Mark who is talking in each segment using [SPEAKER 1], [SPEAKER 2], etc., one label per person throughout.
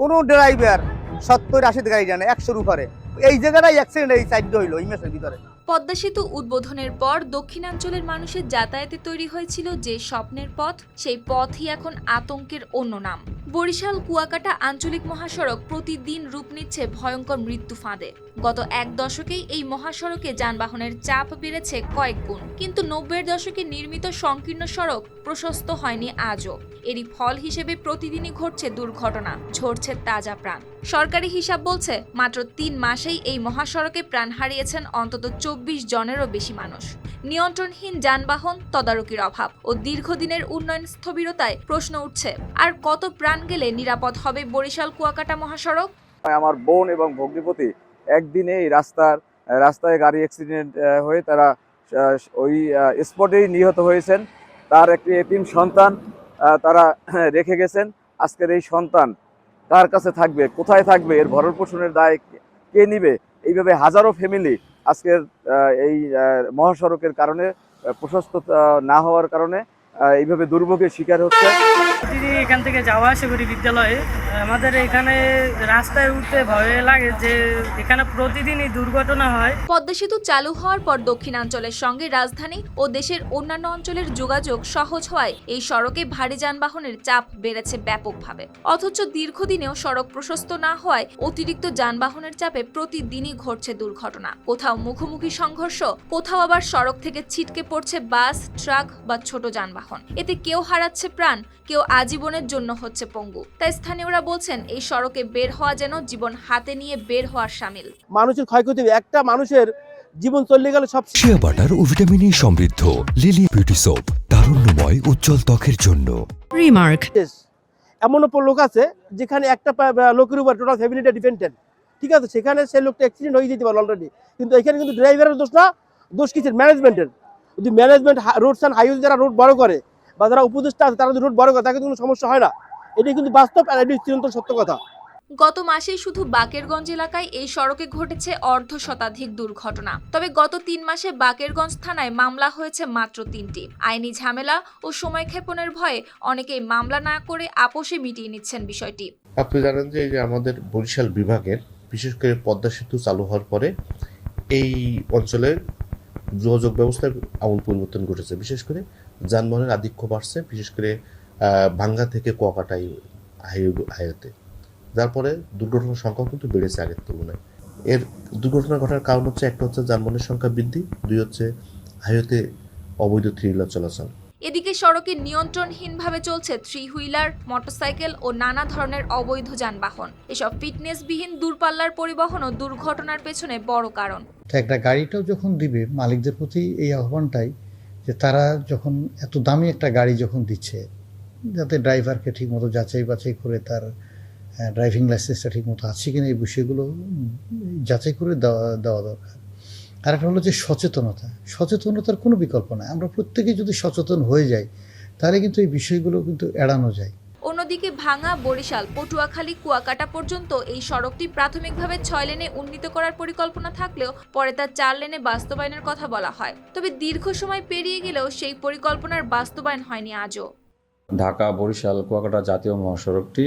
[SPEAKER 1] কোনো ড্রাইভার সত্তর আশি গাড়ি জানে, একশোর উপরে। এই জায়গাটাই অ্যাক্সিডেন্ট এই সাইড হইল এই মেসের ভিতরে।
[SPEAKER 2] পদ্মা সেতু উদ্বোধনের পর দক্ষিণাঞ্চলের মানুষের যাতায়াতে তৈরি হয়েছিল যে স্বপ্নের পথ, সেই পথই এখন আতঙ্কের অন্য নাম। বরিশাল, কুয়াকাটা আঞ্চলিক মহাসড়ক প্রতিদিন রূপ নিচ্ছে ভয়ঙ্কর মৃত্যু ফাঁদে। গত এক দশকেই এই মহাসড়কে যানবাহনের চাপ বেড়েছে কয়েক গুণ। কিন্তু নব্বইয়ের দশকে নির্মিত সংকীর্ণ সড়ক প্রশস্ত হয়নি আজও। এরই ফল হিসেবে প্রতিদিনই ঘটছে দুর্ঘটনা, ঝরছে তাজা প্রাণ। সরকারি হিসাব বলছে, মাত্র তিন মাসেই এই মহাসড়কে প্রাণ হারিয়েছেন অন্তত চব্বিশ জনেরও বেশি মানুষ। নিয়ন্ত্রণহীন যানবাহন তদারকির অভাব ও দীর্ঘদিনের উন্নয়ন স্থবিরতায় প্রশ্ন উঠছে, আর কত প্রাণ গেলে নিরাপদ হবে বরিশাল কুয়াকাটা মহাসড়ক?
[SPEAKER 3] আমার বোন এবং ভগ্নিপতি একদিনে এই রাস্তার, রাস্তায় গাড়ি অ্যাক্সিডেন্ট হয়ে তারা ওই স্পটেই নিহত হয়েছেন। তার একটি এতিম সন্তান তারা রেখে গেছেন। আজকের এই সন্তান কার কাছে থাকবে, কোথায় থাকবে, এর ভরণ পোষণের দায় কে- নিবে? এইভাবে হাজারো ফ্যামিলি আজকের এই মহাসড়কের কারণে প্রশস্ত না হওয়ার কারণে এইভাবে দুর্ভোগের শিকার হচ্ছে।
[SPEAKER 4] এখান থেকে যাওয়া আসা করি বিদ্যালয়ে আমাদের এখানে রাস্তায় উঠতে ভয় লাগে যে এখানে প্রতিদিনই দুর্ঘটনা হয়।
[SPEAKER 2] পদ্মা সেতু চালু হওয়ার পর দক্ষিণাঞ্চলের সঙ্গে রাজধানী ও দেশের অন্যান্য অঞ্চলের যোগাযোগ সহজ হওয়ায় এই সড়কে ভারী যানবাহনের চাপ বেড়েছে ব্যাপকভাবে। অথচ দীর্ঘদিনেও সড়ক প্রশস্ত না হওয়ায় অতিরিক্ত যানবাহনের চাপে প্রতিদিনই ঘটছে দুর্ঘটনা। কোথাও মুখোমুখি সংঘর্ষ কোথাও আবার সড়ক থেকে ছিটকে পড়ছে বাস ট্রাক বা ছোট যানবাহন। এতে কেউ হারাচ্ছে প্রাণ কেউ আজীবনের জন্য হচ্ছে পঙ্গু। তাই স্থানীয়রা বলছেন এই সড়কে বের হওয়া যেন জীবন হাতে নিয়ে বের হওয়ার সামিল।
[SPEAKER 5] মানুষের ক্ষয়ক্ষতি একটা মানুষের জীবন চলে গেলে সব
[SPEAKER 6] শিয়া বাটার ও ভিটামিনে সমৃদ্ধ লিলি বিউটি সোপ তারুণ্যময় উজ্জ্বল ত্বকের জন্য।
[SPEAKER 7] রিমার্ক
[SPEAKER 5] এমনও পর লোক আছে যেখানে একটা লোকের উপর টোটাল ফ্যামিলিটা ডিপেন্ডেন্ট ঠিক আছে সেখানে সেই লোকটা অ্যাক্সিডেন্ট হয়ে যেতে পারে অলরেডি কিন্তু এখানে কিন্তু ড্রাইভারের দোষ না দোষ কিসের? ম্যানেজমেন্টের যদি ম্যানেজমেন্ট রোডস অ্যান্ড হাইওয়ে যারা রোড বড় করে বা যারা উপদেষ্টা আছে তারা যদি রোড বড় করে তাকে কোনো সমস্যা হয় না। এটি কিন্তু বাস্তব আর এটি চিরন্তন সত্য কথা।
[SPEAKER 2] গত মাসেই শুধু বাকেরগঞ্জ এলাকায় এই সড়কে ঘটেছে অর্ধ শতাধিক দুর্ঘটনা। তবে গত তিন মাসে বাকেরগঞ্জ থানায় মামলা হয়েছে মাত্র তিনটি। আইনি ঝামেলা ও সময় ক্ষেপণের ভয়ে অনেকেই মামলা না করে আপোষে মিটিয়ে নিচ্ছেন বিষয়টি।
[SPEAKER 8] আপনি জানেন যে এই যে আমাদের বরিশাল বিভাগের বিশেষ করে পদ্মা সেতু চালু হওয়ার পরে এই অঞ্চলের যোগাযোগ ব্যবস্থার আমূল পরিবর্তন ঘটেছে। বিশেষ করে যানবাহনের আধিক্য বাড়ছে, বিশেষ করে ভাঙ্গা থেকে কুয়াকাটাই হাইওয়ে, হাইওয়েতে। যার ফলে দুর্ঘটনার সংখ্যাও কিন্তু বেড়েছে আগের তুলনায়। এর দুর্ঘটনা ঘটার কারণ হচ্ছে, একটা হচ্ছে যানবাহনের সংখ্যা বৃদ্ধি, দুই হচ্ছে হাইওয়েতে অবৈধ থ্রি হুইলার চলাচল।
[SPEAKER 2] এদিকে সড়কে নিয়ন্ত্রণহীনভাবে চলছে থ্রি হুইলার মোটরসাইকেল ও নানা ধরনের অবৈধ যানবাহন। এসব ফিটনেসবিহীন দূরপাল্লার পরিবহন ও দুর্ঘটনার পেছনে বড় কারণ।
[SPEAKER 9] তো একটা গাড়িটাও যখন দিবে, মালিকদের প্রতি এই আহ্বানটাই যে তারা যখন এত দামি একটা গাড়ি যখন দিচ্ছে, যাতে ড্রাইভারকে ঠিকমতো যাচাই বাছাই করে তার ড্রাইভিং লাইসেন্সটা ঠিকমতো আছে কিনা এই বিষয়গুলো যাচাই করে দেওয়া দেওয়া দরকার। আর একটা হলো যে সচেতনতা। সচেতনতার কোনো বিকল্প নাই। আমরা প্রত্যেকে যদি সচেতন হয়ে যাই, তাহলে কিন্তু এই বিষয়গুলো কিন্তু এড়ানো যায়।
[SPEAKER 2] অন্যদিকে ভাঙা বরিশাল, পটুয়াখালী, কুয়াকাটা পর্যন্ত এই সড়কটি প্রাথমিকভাবে ছয় লেনে উন্নীত করার পরিকল্পনা থাকলেও পরে তা চার লেনে বাস্তবায়নের কথা বলা হয়। তবে দীর্ঘ সময় পেরিয়ে গেলেও সেই পরিকল্পনার বাস্তবায়ন হয়নি আজও।
[SPEAKER 10] ঢাকা, বরিশাল, কুয়াকাটা জাতীয় মহাসড়কটি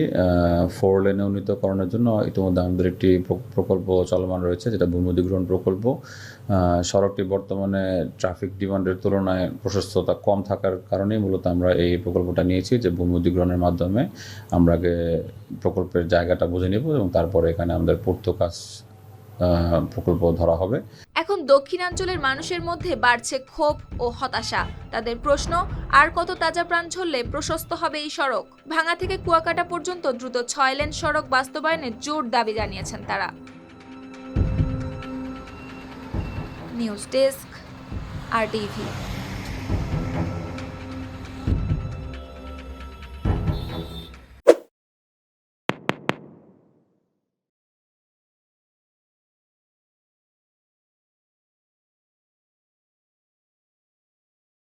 [SPEAKER 10] ফোর লেনে উন্নীতকরণের জন্য ইতিমধ্যে আমাদের একটি প্রকল্প চলমান রয়েছে, যেটা ভূমি অধিগ্রহণ প্রকল্প। সড়কটি বর্তমানে ট্রাফিক ডিমান্ডের তুলনায় প্রশস্ততা কম থাকার কারণেই মূলত আমরা এই প্রকল্পটা নিয়েছি যে ভূমি অধিগ্রহণের মাধ্যমে আমরা আগে প্রকল্পের জায়গাটা বুঝে নেব এবং তারপরে এখানে আমাদের পূর্ত কাজ প্রকল্প ধরা হবে।
[SPEAKER 2] এখন দক্ষিণাঞ্চলের মানুষের মধ্যে বাড়ছে ক্ষোভ ও হতাশা। তাদের প্রশ্ন, আর কত তাজা প্রাণ ঝরলে প্রশস্ত হবে এই সড়ক? ভাঙা থেকে কুয়াকাটা পর্যন্ত দ্রুত ছয় লেন সড়ক বাস্তবায়নে জোর দাবি জানিয়েছেন তারা। News desk, R TV.